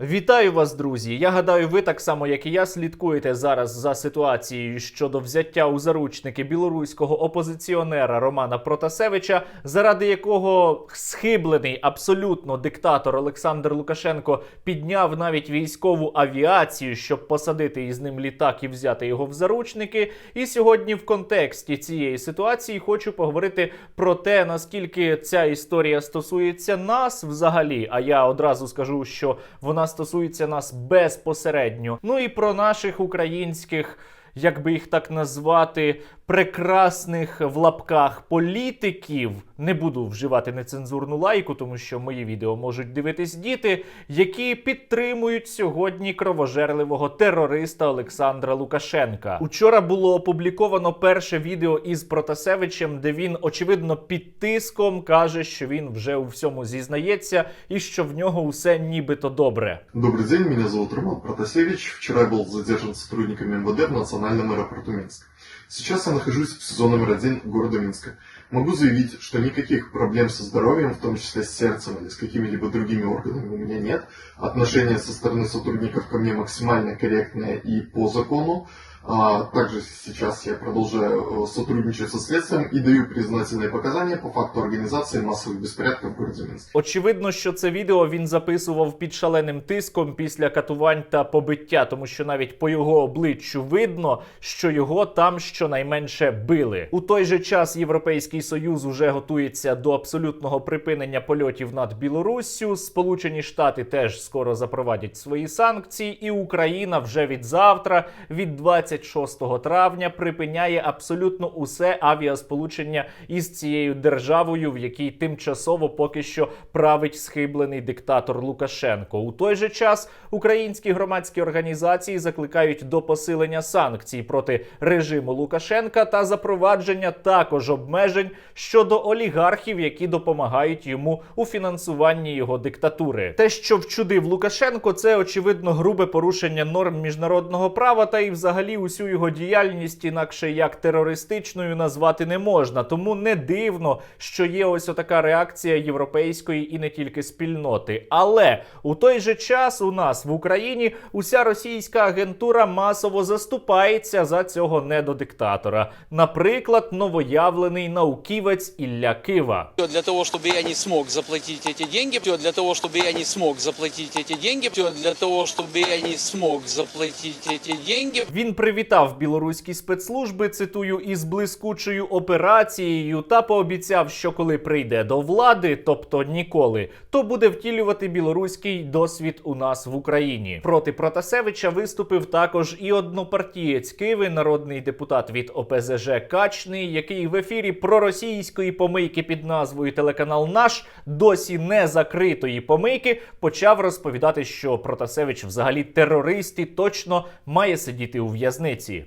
Вітаю вас, друзі! Я гадаю, ви так само, як і я, слідкуєте зараз за ситуацією щодо взяття у заручники білоруського опозиціонера Романа Протасевича, заради якого схиблений абсолютно диктатор Олександр Лукашенко підняв навіть військову авіацію, щоб посадити із ним літак і взяти його в заручники. І сьогодні, в контексті цієї ситуації, хочу поговорити про те, наскільки ця історія стосується нас взагалі. А я одразу скажу, що вона стосується нас безпосередньо. Ну і про наших українських, як би їх так назвати, прекрасних в лапках політиків. Не буду вживати нецензурну лайку, тому що мої відео можуть дивитись діти, які підтримують сьогодні кровожерливого терориста Олександра Лукашенка. Учора було опубліковано перше відео із Протасевичем, де він очевидно під тиском каже, що він вже у всьому зізнається і що в нього усе нібито добре. Добрый день, меня зовут Роман Протасевич. Вчера я был задержан сотрудниками МВД в национальном аэропорту Минск. Сейчас я нахожусь в СИЗО номер один города Минска. Могу заявить, что никаких проблем со здоровьем, в том числе с сердцем или с какими-либо другими органами у меня нет. Отношение со стороны сотрудников ко мне максимально корректное и по закону. А, также сейчас я продолжаю э, сотрудничать со следствием и даю признательные показания по факту организации массовых беспорядков в городе Минск. Очевидно, що це відео він записував під шаленим тиском після катувань та побиття, тому що навіть по його обличчю видно, що його там щонайменше били. У той же час Європейський Союз уже готується до абсолютного припинення польотів над Білоруссю. Сполучені Штати теж скоро запровадять свої санкції, і Україна вже від завтра, від 26 травня, припиняє абсолютно усе авіасполучення із цією державою, в якій тимчасово поки що править схиблений диктатор Лукашенко. У той же час українські громадські організації закликають до посилення санкцій проти режиму Лукашенка та запровадження також обмежень щодо олігархів, які допомагають йому у фінансуванні його диктатури. Те, що вчудив Лукашенко, це очевидно грубе порушення норм міжнародного права, та і взагалі усю його діяльність інакше як терористичною назвати не можна. Тому не дивно, що є ось отака реакція європейської і не тільки спільноти. Але у той же час у нас в Україні уся російська агентура масово заступається за цього недодиктатора. Наприклад, новоявлений науківець Ілля Кива. Все для того, чтобы я не смог заплатить эти деньги. Все для того, чтобы я не смог заплатить эти деньги. Все для того, чтобы я не смог заплатить эти деньги. Він привітав білоруські спецслужби, цитую, із блискучою операцією та пообіцяв, що коли прийде до влади, тобто ніколи, то буде втілювати білоруський досвід у нас в Україні. Проти Протасевича виступив також і однопартієць Киви, народний депутат від ОПЗЖ Качний, який в ефірі проросійської помийки під назвою Телеканал Наш досі не закритої помийки почав розповідати, що Протасевич взагалі терорист і точно має сидіти у в'язниці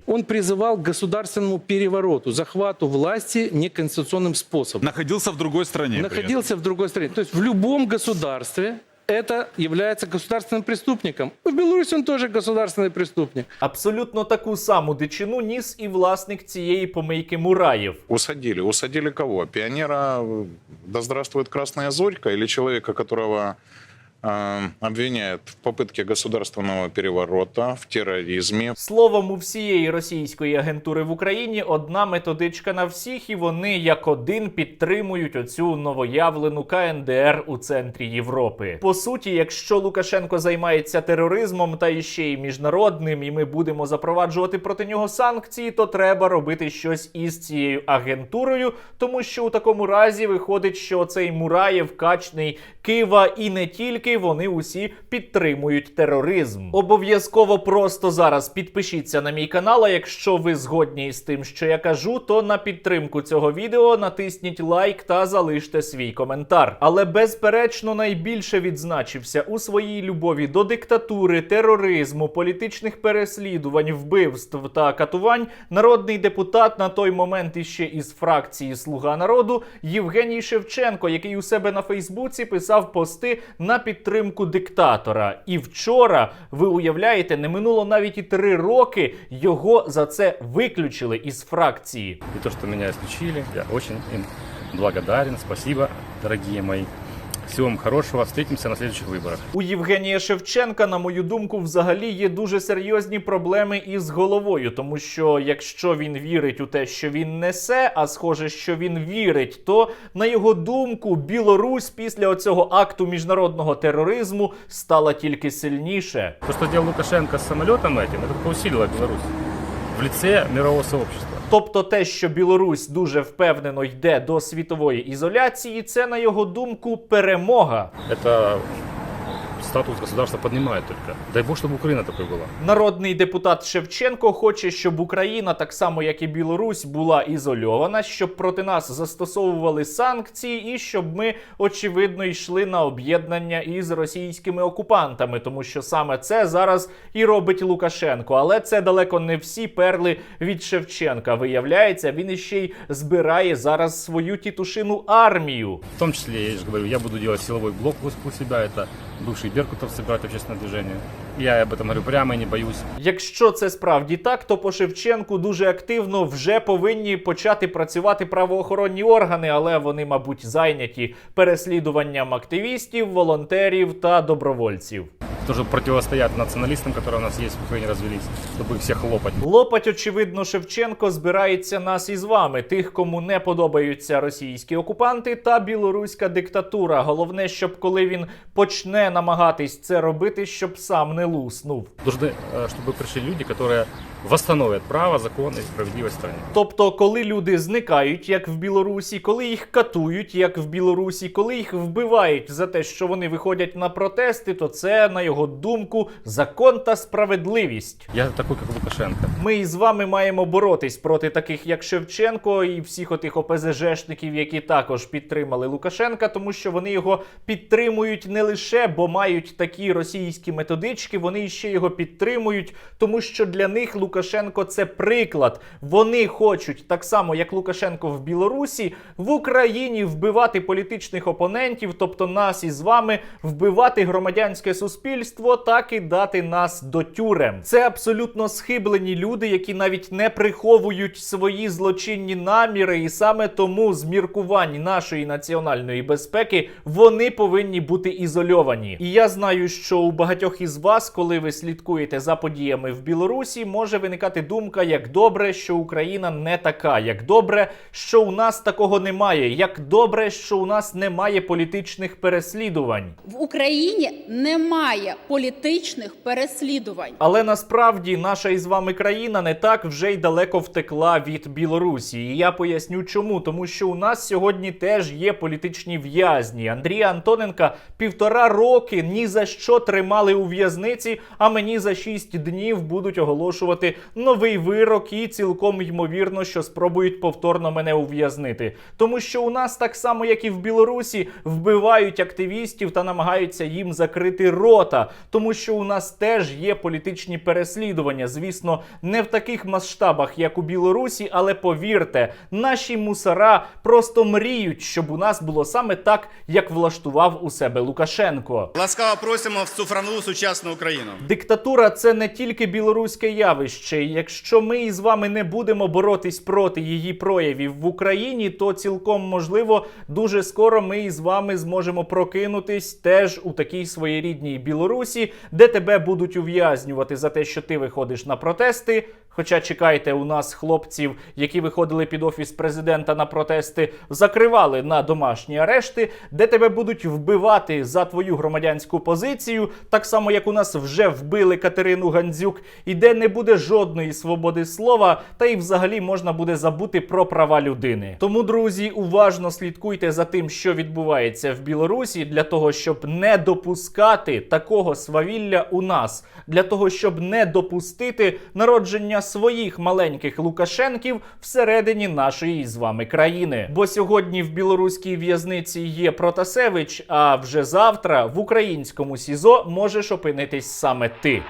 Он призывал к государственному перевороту, захвату власти неконституционным способом. Находился в другой стране. при этом. Находился в другой стране. То есть в любом государстве это является государственным преступником. В Беларуси он тоже государственный преступник. Абсолютно таку саму дичину ніс і власник цієї помийки Мураєв. Усадили. Усадили кого? Пионера, э, да здравствует Красная Зорька, или человека, которого обвиняют в попытке государственного переворота, в терроризме, Словом, у всієї російської агентури в Україні одна методичка на всіх, і вони як один підтримують оцю новоявлену КНДР у центрі Європи. По суті, якщо Лукашенко займається тероризмом та іще й міжнародним, і ми будемо запроваджувати проти нього санкції, то треба робити щось із цією агентурою, тому що у такому разі виходить, що цей Мураєв, Качний, Кива і не тільки вони усі підтримують тероризм. Обов'язково просто зараз підпишіться на мій канал. А якщо ви згодні із тим, що я кажу, то на підтримку цього відео натисніть лайк та залиште свій коментар. Але безперечно найбільше відзначився у своїй любові до диктатури, тероризму, політичних переслідувань, вбивств та катувань народний депутат на той момент іще із фракції Слуга народу Євгеній Шевченко, який у себе на Фейсбуці писав пости на підтримку диктатора. І вчора, ви уявляєте, не минуло навіть і три роки. Його за це виключили із фракції. І то, що мене исключили, я очень їм благодарен. Спасибо, дорогі мои. Всего вам хорошего. Встретимся на следующих выборах. У Євгенія Шевченка, на мою думку, взагалі є дуже серйозні проблеми із головою, тому що якщо він вірить у те, що він несе, а схоже, що він вірить, то на його думку Білорусь після оцього акту міжнародного тероризму стала тільки сильніше. То, что сделал Лукашенко с самолетом этим, это только усилило Беларусь в лице мирового сообщества. Тобто, те, що Білорусь дуже впевнено йде до світової ізоляції, це на його думку перемога. Это статус государства поднимает только. Дай бог, чтобы Украина такой была. Народний депутат Шевченко хоче, щоб Україна, так само як і Білорусь, була ізольована, щоб проти нас застосовували санкції, і щоб ми очевидно йшли на об'єднання із російськими окупантами, тому що саме це зараз і робить Лукашенко. Але це далеко не всі перли від Шевченка. Виявляється, він іще й збирає зараз свою тітушину армію. В том числе, я же говорю, я буду делать силовой блок у себя. Это бывший Беркутов собирает общественное движение. Я об этом говорю прямо не боюсь. Якщо це справді так, то по Шевченку дуже активно вже повинні почати працювати правоохоронні органи, але вони, мабуть, зайняті переслідуванням активістів, волонтерів та добровольців Тоже противостоят националистам, которые у нас есть в Украине развелись, чтобы их всех хлопать. Лопать, очевидно, Шевченко збирається нас із вами, тих, кому не подобаються російські окупанти та білоруська диктатура. Головне, щоб коли він почне намагатись це робити, щоб сам не луснув. Нужны, э, чтобы пришли люди, которые восстановят право, закон и справедливость в стране. Тобто, коли люди зникають, як в Білорусі, коли їх катують, як в Білорусі, коли їх вбивають за те, що вони виходять на протести, то це, на його думку, закон та справедливість. Я такой, как Лукашенко. Ми із вами маємо боротись проти таких, як Шевченко, і всіх отих ОПЗЖшників, які також підтримали Лукашенка, тому що вони його підтримують не лише, бо мають такі російські методички, вони ще його підтримують, тому що для них Лукашенко це приклад. Вони хочуть так само, як Лукашенко в Білорусі, в Україні вбивати політичних опонентів, тобто нас із вами вбивати громадянське суспільство та кидати нас до тюрем. Це абсолютно схиблені люди, які навіть не приховують свої злочинні наміри, і саме тому з міркувань нашої національної безпеки вони повинні бути ізольовані. І я знаю, що у багатьох із вас, коли ви слідкуєте за подіями в Білорусі, може виникати думка, як добре, що Україна не така, як добре, що у нас такого немає, як добре, що у нас немає політичних переслідувань. В Україні немає політичних переслідувань. Але насправді наша із вами країна не так вже й далеко втекла від Білорусі. І я поясню чому. Тому що у нас сьогодні теж є політичні в'язні. Андрія Антоненка півтора роки ні за що тримали у в'язниці, а мені за шість днів будуть оголошувати новий вирок, і цілком ймовірно, що спробують повторно мене ув'язнити. Тому що у нас так само, як і в Білорусі, вбивають активістів та намагаються їм закрити рота, тому що у нас теж є політичні переслідування. Звісно, не в таких масштабах, як у Білорусі, але повірте, наші мусора просто мріють, щоб у нас було саме так, як влаштував у себе Лукашенко. Ласкаво просимо в цифрову сучасну Україну. Диктатура це не тільки білоруське явище. І Якщо ми із вами не будемо боротись проти її проявів в Україні, то цілком можливо дуже скоро ми із вами зможемо прокинутись теж у такій своєрідній Білорусі, де тебе будуть ув'язнювати за те, що ти виходиш на протести. Хоча чекайте, у нас хлопців, які виходили під офіс президента на протести, закривали на домашні арешти, де тебе будуть вбивати за твою громадянську позицію, так само як у нас вже вбили Катерину Гандзюк, і де не буде жодної свободи слова, та й взагалі можна буде забути про права людини. Тому, друзі, уважно слідкуйте за тим, що відбувається в Білорусі, для того, щоб не допускати такого свавілля у нас, для того, щоб не допустити народження своїх маленьких Лукашенків всередині нашої з вами країни. Бо сьогодні в білоруській в'язниці є Протасевич, а вже завтра в українському СІЗО можеш опинитись саме ти.